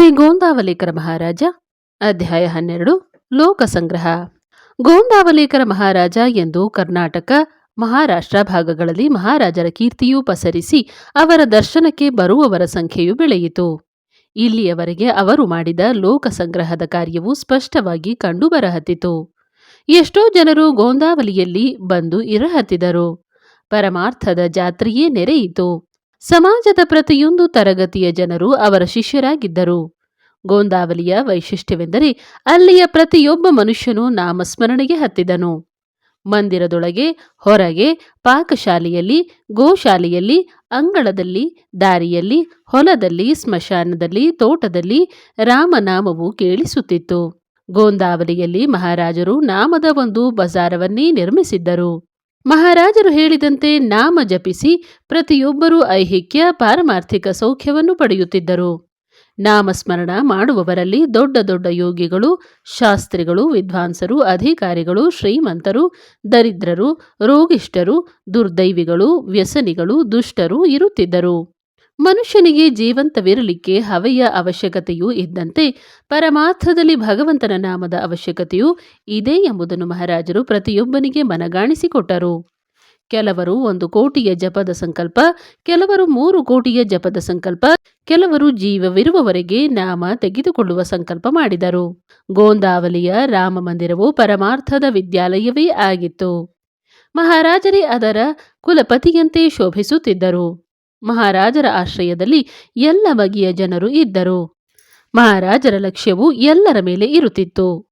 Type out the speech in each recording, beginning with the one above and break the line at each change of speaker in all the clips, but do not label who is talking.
ಶ್ರೀ ಗೋಂದಾವಲೇಕರ ಮಹಾರಾಜ, ಅಧ್ಯಾಯ ಹನ್ನೆರಡು, ಲೋಕ ಸಂಗ್ರಹ. ಗೋಂದಾವಲೇಕರ ಮಹಾರಾಜ ಎಂದು ಕರ್ನಾಟಕ, ಮಹಾರಾಷ್ಟ್ರ ಭಾಗಗಳಲ್ಲಿ ಮಹಾರಾಜರ ಕೀರ್ತಿಯೂ ಪಸರಿಸಿ ಅವರ ದರ್ಶನಕ್ಕೆ ಬರುವವರ ಸಂಖ್ಯೆಯು ಬೆಳೆಯಿತು. ಇಲ್ಲಿಯವರೆಗೆ ಅವರು ಮಾಡಿದ ಲೋಕ ಸಂಗ್ರಹದ ಕಾರ್ಯವು ಸ್ಪಷ್ಟವಾಗಿ ಕಂಡುಬರಹತ್ತಿತು. ಎಷ್ಟೋ ಜನರು ಗೋಂದಾವಲಿಯಲ್ಲಿ ಬಂದು ಇರಹತ್ತಿದರು. ಪರಮಾರ್ಥದ ಜಾತ್ರೆಯೇ ನೆರೆಯಿತು. ಸಮಾಜದ ಪ್ರತಿಯೊಂದು ತರಗತಿಯ ಜನರು ಅವರ ಶಿಷ್ಯರಾಗಿದ್ದರು. ಗೋಂದಾವಲಿಯ ವೈಶಿಷ್ಟ್ಯವೆಂದರೆ ಅಲ್ಲಿಯ ಪ್ರತಿಯೊಬ್ಬ ಮನುಷ್ಯನು ನಾಮಸ್ಮರಣೆಗೆ ಹತ್ತಿದನು. ಮಂದಿರದೊಳಗೆ, ಹೊರಗೆ, ಪಾಕಶಾಲೆಯಲ್ಲಿ, ಗೋಶಾಲೆಯಲ್ಲಿ, ಅಂಗಳದಲ್ಲಿ, ದಾರಿಯಲ್ಲಿ, ಹೊಲದಲ್ಲಿ, ಸ್ಮಶಾನದಲ್ಲಿ, ತೋಟದಲ್ಲಿ ರಾಮನಾಮವು ಕೇಳಿಸುತ್ತಿತ್ತು. ಗೋಂದಾವಲಿಯಲ್ಲಿ ಮಹಾರಾಜರು ನಾಮದ ಒಂದು ಬಜಾರವನ್ನೇ ನಿರ್ಮಿಸಿದ್ದರು. ಮಹಾರಾಜರು ಹೇಳಿದಂತೆ ನಾಮ ಜಪಿಸಿ ಪ್ರತಿಯೊಬ್ಬರೂ ಐಹಿಕ್ಯ, ಪಾರಮಾರ್ಥಿಕ ಸೌಖ್ಯವನ್ನು ಪಡೆಯುತ್ತಿದ್ದರು. ನಾಮಸ್ಮರಣ ಮಾಡುವವರಲ್ಲಿ ದೊಡ್ಡ ದೊಡ್ಡ ಯೋಗಿಗಳು, ಶಾಸ್ತ್ರಿಗಳು, ವಿದ್ವಾಂಸರು, ಅಧಿಕಾರಿಗಳು, ಶ್ರೀಮಂತರು, ದರಿದ್ರರು, ರೋಗಿಷ್ಠರು, ದುರ್ದೈವಿಗಳು, ವ್ಯಸನಿಗಳು, ದುಷ್ಟರು ಇರುತ್ತಿದ್ದರು. ಮನುಷ್ಯನಿಗೆ ಜೀವಂತವಿರಲಿಕ್ಕೆ ಹವೆಯ ಅವಶ್ಯಕತೆಯೂ ಇದ್ದಂತೆ ಪರಮಾರ್ಥದಲ್ಲಿ ಭಗವಂತನ ನಾಮದ ಅವಶ್ಯಕತೆಯೂ ಇದೆ ಎಂಬುದನ್ನು ಮಹಾರಾಜರು ಪ್ರತಿಯೊಬ್ಬನಿಗೆ ಮನಗಾಣಿಸಿಕೊಟ್ಟರು. ಕೆಲವರು ಒಂದು ಕೋಟಿಯ ಜಪದ ಸಂಕಲ್ಪ, ಕೆಲವರು ಮೂರು ಕೋಟಿಯ ಜಪದ ಸಂಕಲ್ಪ, ಕೆಲವರು ಜೀವವಿರುವವರೆಗೆ ನಾಮ ತೆಗೆದುಕೊಳ್ಳುವ ಸಂಕಲ್ಪ ಮಾಡಿದರು. ಗೋಂದಾವಲಿಯ ರಾಮ ಮಂದಿರವು ಪರಮಾರ್ಥದ ವಿದ್ಯಾಲಯವೇ ಆಗಿತ್ತು. ಮಹಾರಾಜರೇ ಅದರ ಕುಲಪತಿಯಂತೆ ಶೋಭಿಸುತ್ತಿದ್ದರು. ಮಹಾರಾಜರ ಆಶ್ರಯದಲ್ಲಿ ಎಲ್ಲ ಬಗೆಯ ಜನರು ಇದ್ದರು. ಮಹಾರಾಜರ ಲಕ್ಷ್ಯವು ಎಲ್ಲರ ಮೇಲೆ ಇರುತ್ತಿತ್ತು.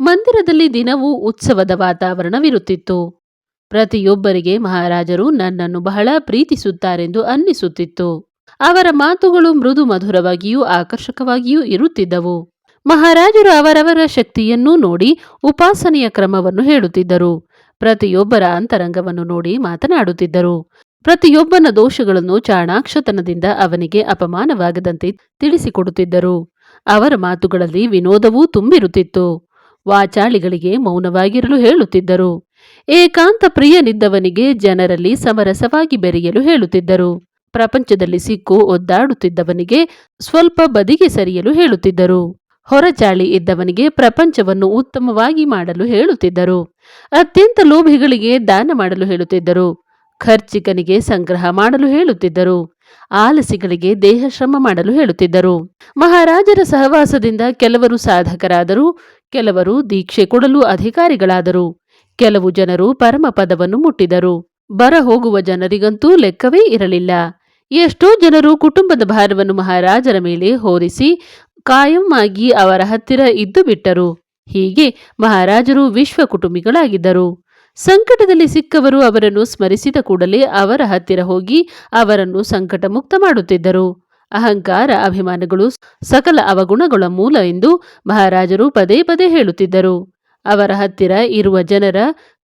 ಮಂದಿರದಲ್ಲಿ ದಿನವೂ ಉತ್ಸವದ ವಾತಾವರಣವಿರುತ್ತಿತ್ತು. ಪ್ರತಿಯೊಬ್ಬರಿಗೆ ಮಹಾರಾಜರು ನನ್ನನ್ನು ಬಹಳ ಪ್ರೀತಿಸುತ್ತಾರೆಂದು ಅನ್ನಿಸುತ್ತಿತ್ತು. ಅವರ ಮಾತುಗಳು ಮೃದು ಮಧುರವಾಗಿಯೂ ಆಕರ್ಷಕವಾಗಿಯೂ ಇರುತ್ತಿದ್ದವು. ಮಹಾರಾಜರು ಅವರವರ ಶಕ್ತಿಯನ್ನೂ ನೋಡಿ ಉಪಾಸನೆಯ ಕ್ರಮವನ್ನು ಹೇಳುತ್ತಿದ್ದರು. ಪ್ರತಿಯೊಬ್ಬರ ಅಂತರಂಗವನ್ನು ನೋಡಿ ಮಾತನಾಡುತ್ತಿದ್ದರು. ಪ್ರತಿಯೊಬ್ಬನ ದೋಷಗಳನ್ನು ಚಾಣಾಕ್ಷತನದಿಂದ ಅವನಿಗೆ ಅಪಮಾನವಾಗದಂತೆ ತಿಳಿಸಿಕೊಡುತ್ತಿದ್ದರು. ಅವರ ಮಾತುಗಳಲ್ಲಿ ವಿನೋದವೂ ತುಂಬಿರುತ್ತಿತ್ತು. ವಾಚಾಳಿಗಳಿಗೆ ಮೌನವಾಗಿರಲು ಹೇಳುತ್ತಿದ್ದರು. ಏಕಾಂತ ಪ್ರಿಯನಿದ್ದವನಿಗೆ ಜನರಲ್ಲಿ ಸಮರಸವಾಗಿ ಬೆರೆಯಲು ಹೇಳುತ್ತಿದ್ದರು. ಪ್ರಪಂಚದಲ್ಲಿ ಸಿಕ್ಕು ಒದ್ದಾಡುತ್ತಿದ್ದವನಿಗೆ ಸ್ವಲ್ಪ ಬದಿಗೆ ಸರಿಯಲು ಹೇಳುತ್ತಿದ್ದರು. ಹೊರಚಾಳಿ ಇದ್ದವನಿಗೆ ಪ್ರಪಂಚವನ್ನು ಉತ್ತಮವಾಗಿ ಮಾಡಲು ಹೇಳುತ್ತಿದ್ದರು. ಅತ್ಯಂತ ಲೋಭಿಗಳಿಗೆ ದಾನ ಮಾಡಲು ಹೇಳುತ್ತಿದ್ದರು. ಖರ್ಚಿಕನಿಗೆ ಸಂಗ್ರಹ ಮಾಡಲು ಹೇಳುತ್ತಿದ್ದರು. ಆಲಸಿಗಳಿಗೆ ದೇಹ ಶ್ರಮ ಮಾಡಲು ಹೇಳುತ್ತಿದ್ದರು. ಮಹಾರಾಜರ ಸಹವಾಸದಿಂದ ಕೆಲವರು ಸಾಧಕರಾದರು, ಕೆಲವರು ದೀಕ್ಷೆ ಕೊಡಲು ಅಧಿಕಾರಿಗಳಾದರು. ಕೆಲವು ಜನರು ಪರಮ ಪದವನ್ನು ಮುಟ್ಟಿದರು. ಬರ ಹೋಗುವ ಜನರಿಗಂತೂ ಲೆಕ್ಕವೇ ಇರಲಿಲ್ಲ. ಎಷ್ಟೋ ಜನರು ಕುಟುಂಬದ ಭಾರವನ್ನು ಮಹಾರಾಜರ ಮೇಲೆ ಹೋರಿಸಿ ಕಾಯಂ ಅವರ ಹತ್ತಿರ ಇದ್ದು ಬಿಟ್ಟರು. ಹೀಗೆ ಮಹಾರಾಜರು ವಿಶ್ವ ಕುಟುಂಬಿಗಳಾಗಿದ್ದರು ಸಂಕಟದಲ್ಲಿ ಸಿಕ್ಕವರು ಅವರನ್ನು ಸ್ಮರಿಸಿದ ಕೂಡಲೇ ಅವರ ಹತ್ತಿರ ಹೋಗಿ ಅವರನ್ನು ಸಂಕಟ ಮುಕ್ತ ಮಾಡುತ್ತಿದ್ದರು. ಅಹಂಕಾರ ಅಭಿಮಾನಗಳು ಸಕಲ ಅವಗುಣಗಳ ಮೂಲ ಎಂದು ಮಹಾರಾಜರು ಪದೇ ಪದೇ ಹೇಳುತ್ತಿದ್ದರು. ಅವರ ಹತ್ತಿರ ಇರುವ ಜನರ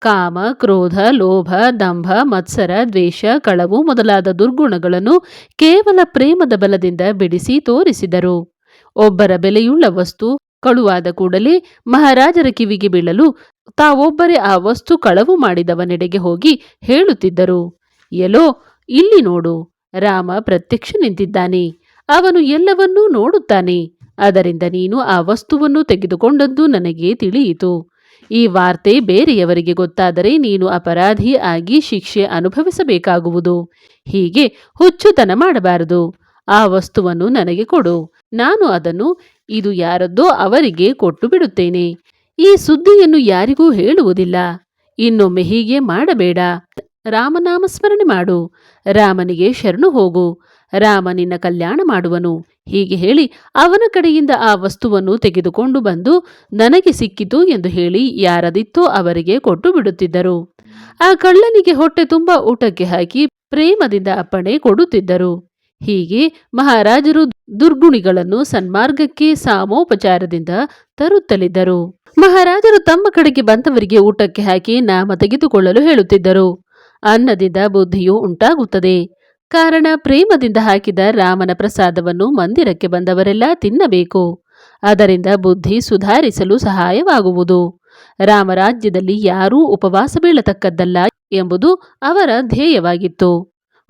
ಕಾಮ, ಕ್ರೋಧ, ಲೋಭ, ದಂಭ, ಮತ್ಸರ, ದ್ವೇಷ, ಕಳವು ಮೊದಲಾದ ದುರ್ಗುಣಗಳನ್ನು ಕೇವಲ ಪ್ರೇಮದ ಬಲದಿಂದ ಬಿಡಿಸಿ ತೋರಿಸಿದರು. ಒಬ್ಬರ ಬೆಲೆಯುಳ್ಳ ವಸ್ತು ಕಳುವಾದ ಕೂಡಲೇ ಮಹಾರಾಜರ ಕಿವಿಗೆ ಬೀಳಲು ತಾವೊಬ್ಬರೇ ಆ ವಸ್ತು ಕಳವು ಮಾಡಿದವನೆಡೆಗೆ ಹೋಗಿ ಹೇಳುತ್ತಿದ್ದರು. ಎಲೋ, ಇಲ್ಲಿ ನೋಡು, ರಾಮ ಪ್ರತ್ಯಕ್ಷ ನಿಂತಿದ್ದಾನೆ. ಅವನು ಎಲ್ಲವನ್ನೂ ನೋಡುತ್ತಾನೆ. ಅದರಿಂದ ನೀನು ಆ ವಸ್ತುವನ್ನು ತೆಗೆದುಕೊಂಡದ್ದು ನನಗೆ ತಿಳಿಯಿತು. ಈ ವಾರ್ತೆ ಬೇರೆಯವರಿಗೆ ಗೊತ್ತಾದರೆ ನೀನು ಅಪರಾಧಿ ಆಗಿ ಶಿಕ್ಷೆ ಅನುಭವಿಸಬೇಕಾಗುವುದು. ಹೀಗೆ ಹುಚ್ಚುತನ ಮಾಡಬಾರದು. ಆ ವಸ್ತುವನ್ನು ನನಗೆ ಕೊಡು. ನಾನು ಅದನ್ನು ಇದು ಯಾರದ್ದೋ ಅವರಿಗೆ ಕೊಟ್ಟು ಬಿಡುತ್ತೇನೆ. ಈ ಸುದ್ದಿಯನ್ನು ಯಾರಿಗೂ ಹೇಳುವುದಿಲ್ಲ. ಇನ್ನೊಮ್ಮೆ ಹೀಗೆ ಮಾಡಬೇಡ. ರಾಮನಾಮ ಸ್ಮರಣೆ ಮಾಡು. ರಾಮನಿಗೆ ಶರಣು ಹೋಗು. ರಾಮ ನಿನ್ನ ಕಲ್ಯಾಣ ಮಾಡುವನು. ಹೀಗೆ ಹೇಳಿ ಅವನ ಕಡೆಯಿಂದ ಆ ವಸ್ತುವನ್ನು ತೆಗೆದುಕೊಂಡು ಬಂದು ನನಗೆ ಸಿಕ್ಕಿತು ಎಂದು ಹೇಳಿ ಯಾರದಿತ್ತೋ ಅವರಿಗೆ ಕೊಟ್ಟು ಬಿಡುತ್ತಿದ್ದರು. ಆ ಕಳ್ಳನಿಗೆ ಹೊಟ್ಟೆ ತುಂಬ ಊಟಕ್ಕೆ ಹಾಕಿ ಪ್ರೇಮದಿಂದ ಅಪ್ಪಣೆ ಕೊಡುತ್ತಿದ್ದರು. ಹೀಗೆ ಮಹಾರಾಜರು ದುರ್ಗುಣಿಗಳನ್ನು ಸನ್ಮಾರ್ಗಕ್ಕೆ ಸಾಮೋಪಚಾರದಿಂದ ತರುತ್ತಲಿದ್ದರು. ಮಹಾರಾಜರು ತಮ್ಮ ಕಡೆಗೆ ಬಂದವರಿಗೆ ಊಟಕ್ಕೆ ಹಾಕಿ ನಾಮ ತೆಗೆದುಕೊಳ್ಳಲು ಹೇಳುತ್ತಿದ್ದರು. ಅನ್ನದಿಂದ ಬುದ್ಧಿಯು ಉಂಟಾಗುತ್ತದೆ. ಕಾರಣ ಪ್ರೇಮದಿಂದ ಹಾಕಿದ ರಾಮನ ಪ್ರಸಾದವನ್ನು ಮಂದಿರಕ್ಕೆ ಬಂದವರೆಲ್ಲ ತಿನ್ನಬೇಕು. ಅದರಿಂದ ಬುದ್ಧಿ ಸುಧಾರಿಸಲು ಸಹಾಯವಾಗುವುದು. ರಾಮರಾಜ್ಯದಲ್ಲಿ ಯಾರೂ ಉಪವಾಸ ಬೀಳತಕ್ಕದ್ದಲ್ಲ ಎಂಬುದು ಅವರ ಧ್ಯೇಯವಾಗಿತ್ತು.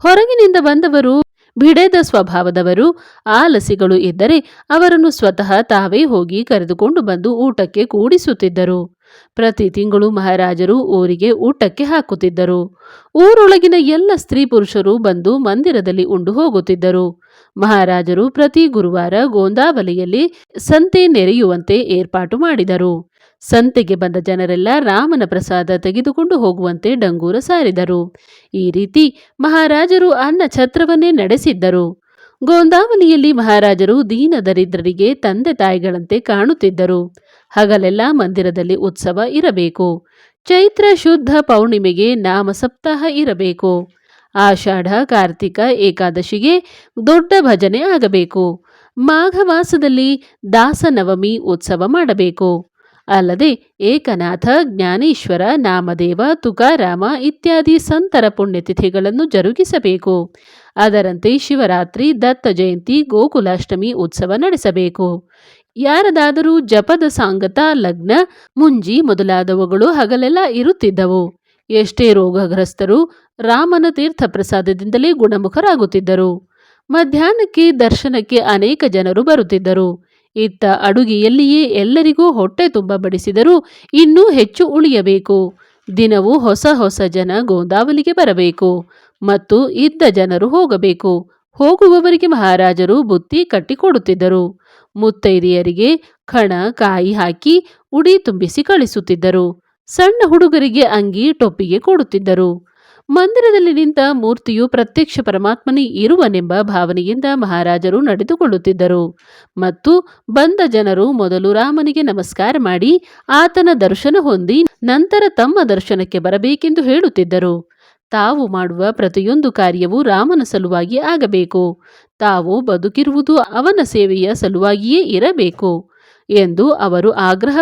ಹೊರಗಿನಿಂದ ಬಂದವರು ಬಿಡೆದ ಸ್ವಭಾವದವರು ಆಲಸಿಗಳು ಇದ್ದರೆ ಅವರನ್ನು ಸ್ವತಃ ತಾವೇ ಹೋಗಿ ಕರೆದುಕೊಂಡು ಬಂದು ಊಟಕ್ಕೆ ಕೂಡಿಸುತ್ತಿದ್ದರು. ಪ್ರತಿ ತಿಂಗಳು ಮಹಾರಾಜರು ಊರಿಗೆ ಊಟಕ್ಕೆ ಹಾಕುತ್ತಿದ್ದರು. ಊರೊಳಗಿನ ಎಲ್ಲ ಸ್ತ್ರೀ ಪುರುಷರು ಬಂದು ಮಂದಿರದಲ್ಲಿ ಉಂಡು ಹೋಗುತ್ತಿದ್ದರು. ಮಹಾರಾಜರು ಪ್ರತಿ ಗುರುವಾರ ಗೋಂದಾವಲಿಯಲ್ಲಿ ಸಂತೆ ನೆರೆಯುವಂತೆ ಏರ್ಪಾಟು ಮಾಡಿದರು. ಸಂತೆಗೆ ಬಂದ ಜನರೆಲ್ಲ ರಾಮನ ಪ್ರಸಾದ ತೆಗೆದುಕೊಂಡು ಹೋಗುವಂತೆ ಡಂಗೂರ ಸಾರಿದರು. ಈ ರೀತಿ ಮಹಾರಾಜರು ಅನ್ನ ಛತ್ರವನ್ನೇ ನಡೆಸಿದ್ದರು. ಗೋಂದಾವಲಿಯಲ್ಲಿ ಮಹಾರಾಜರು ದೀನ ದರಿದ್ರರಿಗೆ ತಂದೆ ತಾಯಿಗಳಂತೆ ಕಾಣುತ್ತಿದ್ದರು. ಹಗಲೆಲ್ಲ ಮಂದಿರದಲ್ಲಿ ಉತ್ಸವ ಇರಬೇಕು. ಚೈತ್ರ ಶುದ್ಧ ಪೌರ್ಣಿಮೆಗೆ ನಾಮ ಸಪ್ತಾಹ ಇರಬೇಕು. ಆಷಾಢ, ಕಾರ್ತಿಕ, ಏಕಾದಶಿಗೆ ದೊಡ್ಡ ಭಜನೆ ಆಗಬೇಕು. ಮಾಘ ಮಾಸದಲ್ಲಿ ದಾಸನವಮಿ ಉತ್ಸವ ಮಾಡಬೇಕು. ಅಲ್ಲದೆ ಏಕನಾಥ, ಜ್ಞಾನೇಶ್ವರ, ನಾಮದೇವ, ತುಕಾರಾಮ ಇತ್ಯಾದಿ ಸಂತರ ಪುಣ್ಯತಿಥಿಗಳನ್ನು ಜರುಗಿಸಬೇಕು. ಅದರಂತೆ ಶಿವರಾತ್ರಿ, ದತ್ತ ಜಯಂತಿ, ಗೋಕುಲಾಷ್ಟಮಿ ಉತ್ಸವ ನಡೆಸಬೇಕು. ಯಾರದಾದರೂ ಜಪದ ಸಾಂಗತ, ಲಗ್ನ, ಮುಂಜಿ ಮೊದಲಾದವುಗಳು ಹಗಲೆಲ್ಲ ಇರುತ್ತಿದ್ದವು. ಎಷ್ಟೇ ರೋಗಗ್ರಸ್ತರು ರಾಮನ ತೀರ್ಥ ಪ್ರಸಾದದಿಂದಲೇ ಗುಣಮುಖರಾಗುತ್ತಿದ್ದರು. ಮಧ್ಯಾಹ್ನಕ್ಕೆ ದರ್ಶನಕ್ಕೆ ಅನೇಕ ಜನರು ಬರುತ್ತಿದ್ದರು. ಇತ್ತ ಅಡುಗೆಯಲ್ಲಿಯೇ ಎಲ್ಲರಿಗೂ ಹೊಟ್ಟೆ ತುಂಬ ಬಡಿಸಿದರೂ ಇನ್ನೂ ಹೆಚ್ಚು ಉಳಿಯಬೇಕು. ದಿನವೂ ಹೊಸ ಹೊಸ ಜನ ಗೋಂದಾವಲಿಗೆ ಬರಬೇಕು ಮತ್ತು ಇದ್ದ ಜನರು ಹೋಗಬೇಕು. ಹೋಗುವವರಿಗೆ ಮಹಾರಾಜರು ಬುತ್ತಿ ಕಟ್ಟಿಕೊಡುತ್ತಿದ್ದರು. ಮುತ್ತೈದೆಯರಿಗೆ ಕಣ ಕಾಯಿ ಹಾಕಿ ಉಡಿ ತುಂಬಿಸಿ ಕಳಿಸುತ್ತಿದ್ದರು. ಸಣ್ಣ ಹುಡುಗರಿಗೆ ಅಂಗಿ ಟೊಪ್ಪಿಗೆ ಕೊಡುತ್ತಿದ್ದರು. ಮಂದಿರದಲ್ಲಿ ನಿಂತ ಮೂರ್ತಿಯು ಪ್ರತ್ಯಕ್ಷ ಪರಮಾತ್ಮನೇ ಇರುವನೆಂಬ ಭಾವನೆಯಿಂದ ಮಹಾರಾಜರು ನಡೆದುಕೊಳ್ಳುತ್ತಿದ್ದರು. ಮತ್ತು ಬಂದ ಜನರು ಮೊದಲು ರಾಮನಿಗೆ ನಮಸ್ಕಾರ ಮಾಡಿ ಆತನ ದರ್ಶನ ಹೊಂದಿ ನಂತರ ತಮ್ಮ ದರ್ಶನಕ್ಕೆ ಬರಬೇಕೆಂದು ಹೇಳುತ್ತಿದ್ದರು. ತಾವು ಮಾಡುವ ಪ್ರತಿಯೊಂದು ಕಾರ್ಯವೂ ರಾಮನ ಸಲುವಾಗಿ ಆಗಬೇಕು. ತಾವು ಬದುಕಿರುವುದು ಅವನ ಸೇವೆಯ ಸಲುವಾಗಿಯೇ ಇರಬೇಕು ಎಂದು ಅವರು ಆಗ್ರಹ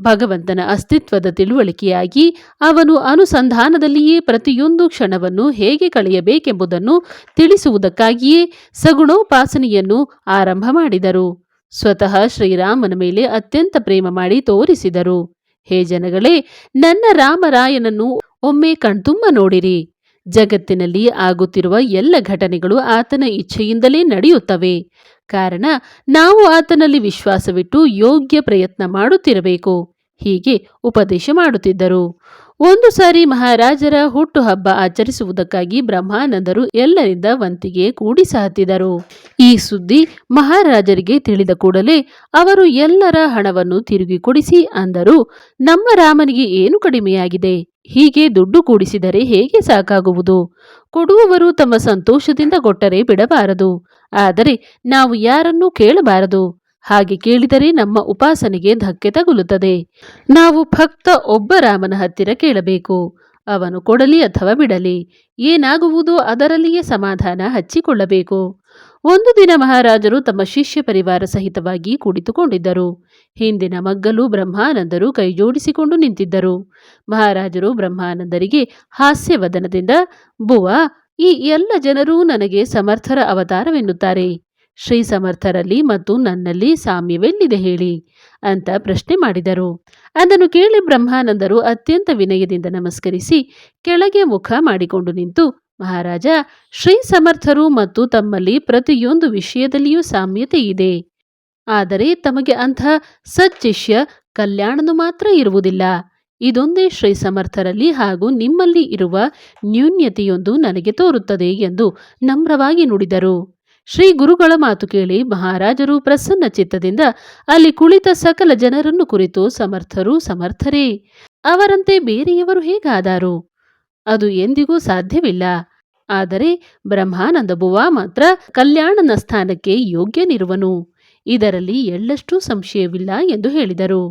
ಭಗವಂತನ ಅಸ್ತಿತ್ವದ ತಿಳುವಳಿಕೆಯಾಗಿ ಅವನು ಅನುಸಂಧಾನದಲ್ಲಿಯೇ ಪ್ರತಿಯೊಂದು ಕ್ಷಣವನ್ನು ಹೇಗೆ ಕಳೆಯಬೇಕೆಂಬುದನ್ನು ತಿಳಿಸುವುದಕ್ಕಾಗಿಯೇ ಸಗುಣೋಪಾಸನೆಯನ್ನು ಆರಂಭ ಮಾಡಿದರು. ಸ್ವತಃ ಶ್ರೀರಾಮನ ಮೇಲೆ ಅತ್ಯಂತ ಪ್ರೇಮ ಮಾಡಿ ತೋರಿಸಿದರು. ಹೇ ಜನಗಳೇ, ನನ್ನ ರಾಮರಾಯನನ್ನು ಒಮ್ಮೆ ಕಣ್ತುಂಬ ನೋಡಿರಿ. ಜಗತ್ತಿನಲ್ಲಿ ಆಗುತ್ತಿರುವ ಎಲ್ಲ ಘಟನೆಗಳು ಆತನ ಇಚ್ಛೆಯಿಂದಲೇ ನಡೆಯುತ್ತವೆ. ಕಾರಣ, ನಾವು ಆತನಲ್ಲಿ ವಿಶ್ವಾಸವಿಟ್ಟು ಯೋಗ್ಯ ಪ್ರಯತ್ನ ಮಾಡುತ್ತಿರಬೇಕು. ಹೀಗೆ ಉಪದೇಶ ಮಾಡುತ್ತಿದ್ದರು. ಒಂದು ಸಾರಿ ಮಹಾರಾಜರ ಹುಟ್ಟುಹಬ್ಬ ಆಚರಿಸುವುದಕ್ಕಾಗಿ ಬ್ರಹ್ಮಾನಂದರು ಎಲ್ಲರಿಂದ ವಂತಿಗೆ ಕೂಡಿ ಸಾತಿದರು. ಈ ಸುದ್ದಿ ಮಹಾರಾಜರಿಗೆ ತಿಳಿದ ಕೂಡಲೇ ಅವರು ಎಲ್ಲರ ಹಣವನ್ನು ತಿರುಗಿ ಕೊಡಿಸಿ ಅಂದರು, ನಮ್ಮ ರಾಮನಿಗೆ ಏನು ಕಡಿಮೆಯಾಗಿದೆ? ಹೀಗೆ ದುಡ್ಡು ಕೂಡಿಸಿದರೆ ಹೇಗೆ ಸಾಕಾಗುವುದು? ಕೊಡುವವರು ತಮ್ಮ ಸಂತೋಷದಿಂದ ಕೊಟ್ಟರೆ ಬಿಡಬಾರದು. ಆದರೆ ನಾವು ಯಾರನ್ನೂ ಕೇಳಬಾರದು. ಹಾಗೆ ಕೇಳಿದರೆ ನಮ್ಮ ಉಪಾಸನೆಗೆ ಧಕ್ಕೆ ತಗುಲುತ್ತದೆ. ನಾವು ಭಕ್ತ ಒಬ್ಬ ರಾಮನ ಹತ್ತಿರ ಕೇಳಬೇಕು. ಅವನು ಕೊಡಲಿ ಅಥವಾ ಬಿಡಲಿ, ಏನಾಗುವುದು ಅದರಲ್ಲಿಯೇ ಸಮಾಧಾನ ಹಚ್ಚಿಕೊಳ್ಳಬೇಕು. ಒಂದು ದಿನ ಮಹಾರಾಜರು ತಮ್ಮ ಶಿಷ್ಯ ಪರಿವಾರ ಸಹಿತವಾಗಿ ಕುಳಿತುಕೊಂಡಿದ್ದರು ಹಿಂದಿನ ಮಗ್ಗಲು ಬ್ರಹ್ಮಾನಂದರು ಕೈಜೋಡಿಸಿಕೊಂಡು ನಿಂತಿದ್ದರು. ಮಹಾರಾಜರು ಬ್ರಹ್ಮಾನಂದರಿಗೆ ಹಾಸ್ಯವದನದಿಂದ, ಬುವ, ಈ ಎಲ್ಲ ಜನರೂ ನನಗೆ ಸಮರ್ಥರ ಅವತಾರವೆನ್ನುತ್ತಾರೆ. ಶ್ರೀ ಸಮರ್ಥರಲ್ಲಿ ಮತ್ತು ನನ್ನಲ್ಲಿ ಸಾಮ್ಯವೆಲ್ಲಿದೆ ಹೇಳಿ? ಅಂತ ಪ್ರಶ್ನೆ ಮಾಡಿದರು. ಅದನ್ನು ಕೇಳಿ ಬ್ರಹ್ಮಾನಂದರು ಅತ್ಯಂತ ವಿನಯದಿಂದ ನಮಸ್ಕರಿಸಿ ಕೆಳಗೆ ಮುಖ ಮಾಡಿಕೊಂಡು ನಿಂತು, ಮಹಾರಾಜ ಶ್ರೀ ಸಮರ್ಥರು ಮತ್ತು ತಮ್ಮಲ್ಲಿ ಪ್ರತಿಯೊಂದು ವಿಷಯದಲ್ಲಿಯೂ ಸಾಮ್ಯತೆ ಇದೆ. ಆದರೆ ತಮಗೆ ಅಂಥ ಸಚ್ಚಿಷ್ಯ ಕಲ್ಯಾಣನು ಮಾತ್ರ ಇರುವುದಿಲ್ಲ. ಇದೊಂದೇ ಶ್ರೀ ಸಮರ್ಥರಲ್ಲಿ ಹಾಗೂ ನಿಮ್ಮಲ್ಲಿ ಇರುವ ನ್ಯೂನ್ಯತೆಯೊಂದು ನನಗೆ ತೋರುತ್ತದೆ ಎಂದು ನಮ್ರವಾಗಿ ನುಡಿದರು. ಶ್ರೀ ಗುರುಗಳ ಮಾತು ಕೇಳಿ ಮಹಾರಾಜರು ಪ್ರಸನ್ನ ಚಿತ್ತದಿಂದ ಅಲ್ಲಿ ಕುಳಿತ ಸಕಲ ಜನರನ್ನು ಕುರಿತು ಸಮರ್ಥರು ಸಮರ್ಥರೇ. ಅವರಂತೆ ಬೇರೆಯವರು ಹೇಗಾದಾರು? ಅದು ಎಂದಿಗೂ ಸಾಧ್ಯವಿಲ್ಲ. ಆದರೆ ಬ್ರಹ್ಮಾನಂದ ಬುವಾ ಮಾತ್ರ ಕಲ್ಯಾಣನ ಸ್ಥಾನಕ್ಕೆ ಯೋಗ್ಯನಿರುವನು. ಇದರಲ್ಲಿ ಎಳ್ಳಷ್ಟೂ ಸಂಶಯವಿಲ್ಲ ಎಂದು ಹೇಳಿದರು.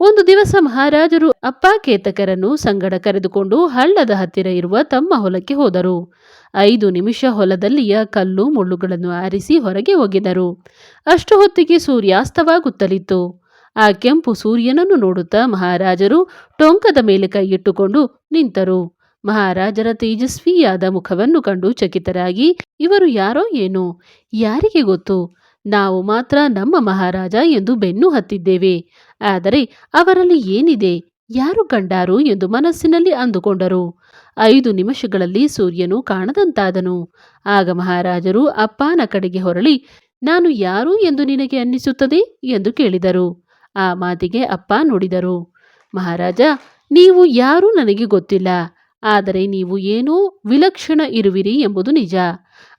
ಒಂದು ದಿವಸ ಮಹಾರಾಜರು ಅಪ್ಪ ಕೇತಕರನ್ನು ಸಂಗಡ ಕರೆದುಕೊಂಡು ಹಳ್ಳದ ಹತ್ತಿರ ಇರುವ ತಮ್ಮ ಹೊಲಕ್ಕೆ ಹೋದರು. ಐದು ನಿಮಿಷ ಹೊಲದಲ್ಲಿಯ ಕಲ್ಲು ಮುಳ್ಳುಗಳನ್ನು ಆರಿಸಿ ಹೊರಗೆ ಹೋಗಿದರು ಅಷ್ಟು ಹೊತ್ತಿಗೆ ಸೂರ್ಯಾಸ್ತವಾಗುತ್ತಲಿತ್ತು. ಆ ಕೆಂಪು ಸೂರ್ಯನನ್ನು ನೋಡುತ್ತಾ ಮಹಾರಾಜರು ಟೊಂಕದ ಮೇಲೆ ಕೈಯಿಟ್ಟುಕೊಂಡು ನಿಂತರು. ಮಹಾರಾಜರ ತೇಜಸ್ವಿಯಾದ ಮುಖವನ್ನು ಕಂಡು ಚಕಿತರಾಗಿ, ಇವರು ಯಾರೋ ಏನೋ? ಯಾರಿಗೆ ಗೊತ್ತು? ನಾವು ಮಾತ್ರ ನಮ್ಮ ಮಹಾರಾಜ ಎಂದು ಬೆನ್ನು ಹತ್ತಿದ್ದೇವೆ. ಆದರೆ ಅವರಲ್ಲಿ ಏನಿದೆ? ಯಾರು ಕಂಡಾರು ಎಂದು ಮನಸ್ಸಿನಲ್ಲಿ ಅಂದುಕೊಂಡರು. ಐದು ನಿಮಿಷಗಳಲ್ಲಿ ಸೂರ್ಯನು ಕಾಣದಂತಾದನು. ಆಗ ಮಹಾರಾಜರು ಅಪ್ಪನ ಕಡೆಗೆ ಹೊರಳಿ, ನಾನು ಯಾರು ಎಂದು ನಿನಗೆ ಅನ್ನಿಸುತ್ತದೆ? ಎಂದು ಕೇಳಿದರು. ಆ ಮಾತಿಗೆ ಅಪ್ಪ ನುಡಿದರು. ಮಹಾರಾಜ, ನೀವು ಯಾರೂ ನನಗೆ ಗೊತ್ತಿಲ್ಲ. ಆದರೆ ನೀವು ಏನೋ ವಿಲಕ್ಷಣ ಇರುವಿರಿ ಎಂಬುದು ನಿಜ.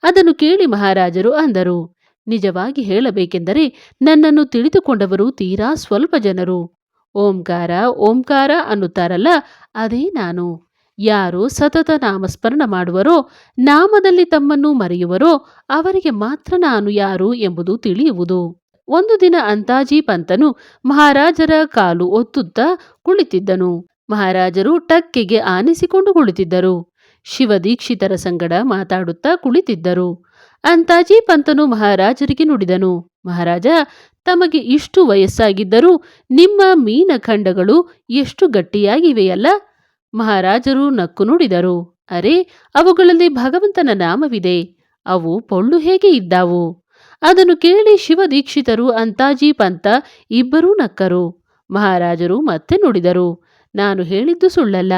ಅದನ್ನು ಕೇಳಿ ಮಹಾರಾಜರು ಅಂದರು. ನಿಜವಾಗಿ ಹೇಳಬೇಕೆಂದರೆ ನನ್ನನ್ನು ತಿಳಿದುಕೊಂಡವರು ತೀರಾ ಸ್ವಲ್ಪ ಜನರು. ಓಂಕಾರ ಓಂಕಾರ ಅನ್ನುತ್ತಾರಲ್ಲ, ಅದೇ ನಾನು. ಯಾರು ಸತತ ನಾಮಸ್ಮರಣ ಮಾಡುವರೋ, ನಾಮದಲ್ಲಿ ತಮ್ಮನ್ನು ಮರೆಯುವರೋ, ಅವರಿಗೆ ಮಾತ್ರ ನಾನು ಯಾರು ಎಂಬುದು ತಿಳಿಯುವುದು. ಒಂದು ದಿನ ಅಂತಾಜಿ ಪಂತನು ಮಹಾರಾಜರ ಕಾಲು ಒತ್ತುತ್ತ ಕುಳಿತಿದ್ದನು. ಮಹಾರಾಜರು ಟಕ್ಕೆಗೆ ಆನಿಸಿಕೊಂಡು ಕುಳಿತಿದ್ದರು. ಶಿವದೀಕ್ಷಿತರ ಸಂಗಡ ಮಾತಾಡುತ್ತಾ ಕುಳಿತಿದ್ದರು. ಅಂತಾಜಿ ಪಂತನು ಮಹಾರಾಜರಿಗೆ ನುಡಿದನು. ಮಹಾರಾಜ, ತಮಗೆ ಇಷ್ಟು ವಯಸ್ಸಾಗಿದ್ದರೂ ನಿಮ್ಮ ಮೀನಖಂಡಗಳು ಎಷ್ಟು ಗಟ್ಟಿಯಾಗಿವೆಯಲ್ಲ? ಮಹಾರಾಜರು ನಕ್ಕು ನುಡಿದರು. ಅರೆ, ಅವುಗಳಲ್ಲಿ ಭಗವಂತನ ನಾಮವಿದೆ. ಅವು ಪೊಳ್ಳು ಹೇಗೆ ಇದ್ದಾವು? ಅದನ್ನು ಕೇಳಿ ಶಿವದೀಕ್ಷಿತರು ಅಂತಾಜಿ ಪಂತ ಇಬ್ಬರೂ ನಕ್ಕರು. ಮಹಾರಾಜರು ಮತ್ತೆ ನುಡಿದರು. ನಾನು ಹೇಳಿದ್ದು ಸುಳ್ಳಲ್ಲ.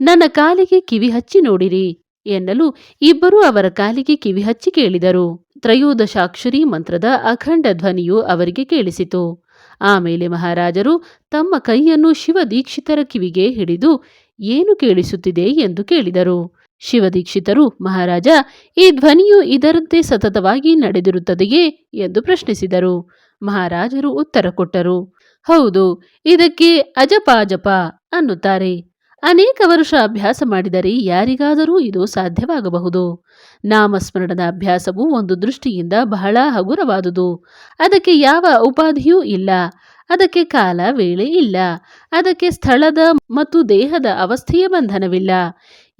ನನ್ನ ಕಾಲಿಗೆ ಕಿವಿ ಹಚ್ಚಿ ನೋಡಿರಿ. ಎನ್ನಲು ಇಬ್ಬರೂ ಅವರ ಕಾಲಿಗೆ ಕಿವಿ ಹಚ್ಚಿ ಕೇಳಿದರು. ತ್ರಯೋದಶಾಕ್ಷರಿ ಮಂತ್ರದ ಅಖಂಡ ಧ್ವನಿಯು ಅವರಿಗೆ ಕೇಳಿಸಿತು. ಆಮೇಲೆ ಮಹಾರಾಜರು ತಮ್ಮ ಕೈಯನ್ನು ಶಿವದೀಕ್ಷಿತರ ಕಿವಿಗೆ ಹಿಡಿದು ಏನು ಕೇಳಿಸುತ್ತಿದೆ ಎಂದು ಕೇಳಿದರು. ಶಿವದೀಕ್ಷಿತರು, ಮಹಾರಾಜ, ಈ ಧ್ವನಿಯು ಇದರಂತೆ ಸತತವಾಗಿ ನಡೆದಿರುತ್ತದೆಯೇ? ಎಂದು ಪ್ರಶ್ನಿಸಿದರು. ಮಹಾರಾಜರು ಉತ್ತರ ಕೊಟ್ಟರು. ಹೌದು, ಇದಕ್ಕೆ ಅಜಪಾಜಪ ಅನ್ನುತ್ತಾರೆ. ಅನೇಕ ವರ್ಷ ಅಭ್ಯಾಸ ಮಾಡಿದರೆ ಯಾರಿಗಾದರೂ ಇದು ಸಾಧ್ಯವಾಗಬಹುದು. ನಾಮಸ್ಮರಣದ ಅಭ್ಯಾಸವು ಒಂದು ದೃಷ್ಟಿಯಿಂದ ಬಹಳ ಹಗುರವಾದುದು. ಅದಕ್ಕೆ ಯಾವ ಉಪಾಧಿಯೂ ಇಲ್ಲ. ಅದಕ್ಕೆ ಕಾಲ ವೇಳೆ ಇಲ್ಲ. ಅದಕ್ಕೆ ಸ್ಥಳದ ಮತ್ತು ದೇಹದ ಅವಸ್ಥೆಯ ಬಂಧನವಿಲ್ಲ.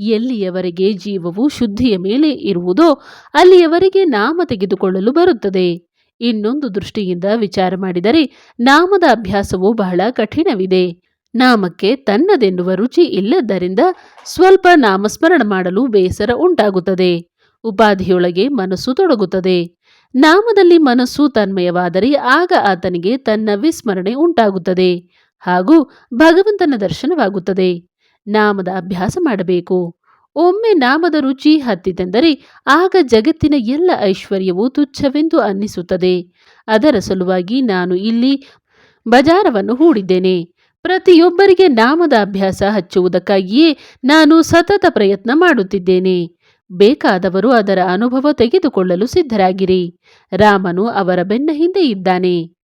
ಎಲ್ಲಿಯವರೆಗೆ ಜೀವವು ಶುದ್ಧಿಯ ಮೇಲೆ ಇರುವುದೋ ಅಲ್ಲಿಯವರೆಗೆ ನಾಮ ತೆಗೆದುಕೊಳ್ಳಲು ಬರುತ್ತದೆ. ಇನ್ನೊಂದು ದೃಷ್ಟಿಯಿಂದ ವಿಚಾರ ಮಾಡಿದರೆ ನಾಮದ ಅಭ್ಯಾಸವು ಬಹಳ ಕಠಿಣವಿದೆ. ನಾಮಕ್ಕೆ ತನ್ನದೆನ್ನುವ ರುಚಿ ಇಲ್ಲದ್ದರಿಂದ ಸ್ವಲ್ಪ ನಾಮಸ್ಮರಣ ಮಾಡಲು ಬೇಸರ ಉಂಟಾಗುತ್ತದೆ. ಉಪಾಧಿಯೊಳಗೆ ಮನಸ್ಸು ತೊಡಗುತ್ತದೆ. ನಾಮದಲ್ಲಿ ಮನಸ್ಸು ತನ್ಮಯವಾದರೆ ಆಗ ಆತನಿಗೆ ತನ್ನ ವಿಸ್ಮರಣೆ ಉಂಟಾಗುತ್ತದೆ ಹಾಗೂ ಭಗವಂತನ ದರ್ಶನವಾಗುತ್ತದೆ. ನಾಮದ ಅಭ್ಯಾಸ ಮಾಡಬೇಕು. ಒಮ್ಮೆ ನಾಮದ ರುಚಿ ಹತ್ತಿತೆಂದರೆ ಆಗ ಜಗತ್ತಿನ ಎಲ್ಲ ಐಶ್ವರ್ಯವು ತುಚ್ಛವೆಂದು ಅನ್ನಿಸುತ್ತದೆ. ಅದರ ಸಲುವಾಗಿ ನಾನು ಇಲ್ಲಿ ಬಜಾರವನ್ನು ಹೂಡಿದ್ದೇನೆ. ಪ್ರತಿಯೊಬ್ಬರಿಗೆ ನಾಮದ ಅಭ್ಯಾಸ ಹಚ್ಚುವುದಕ್ಕಾಗಿಯೇ ನಾನು ಸತತ ಪ್ರಯತ್ನ ಮಾಡುತ್ತಿದ್ದೇನೆ. ಬೇಕಾದವರು ಅದರ ಅನುಭವ ತೆಗೆದುಕೊಳ್ಳಲು ಸಿದ್ಧರಾಗಿರಿ. ರಾಮನು ಅವರ ಬೆನ್ನ ಹಿಂದೆ ಇದ್ದಾನೆ.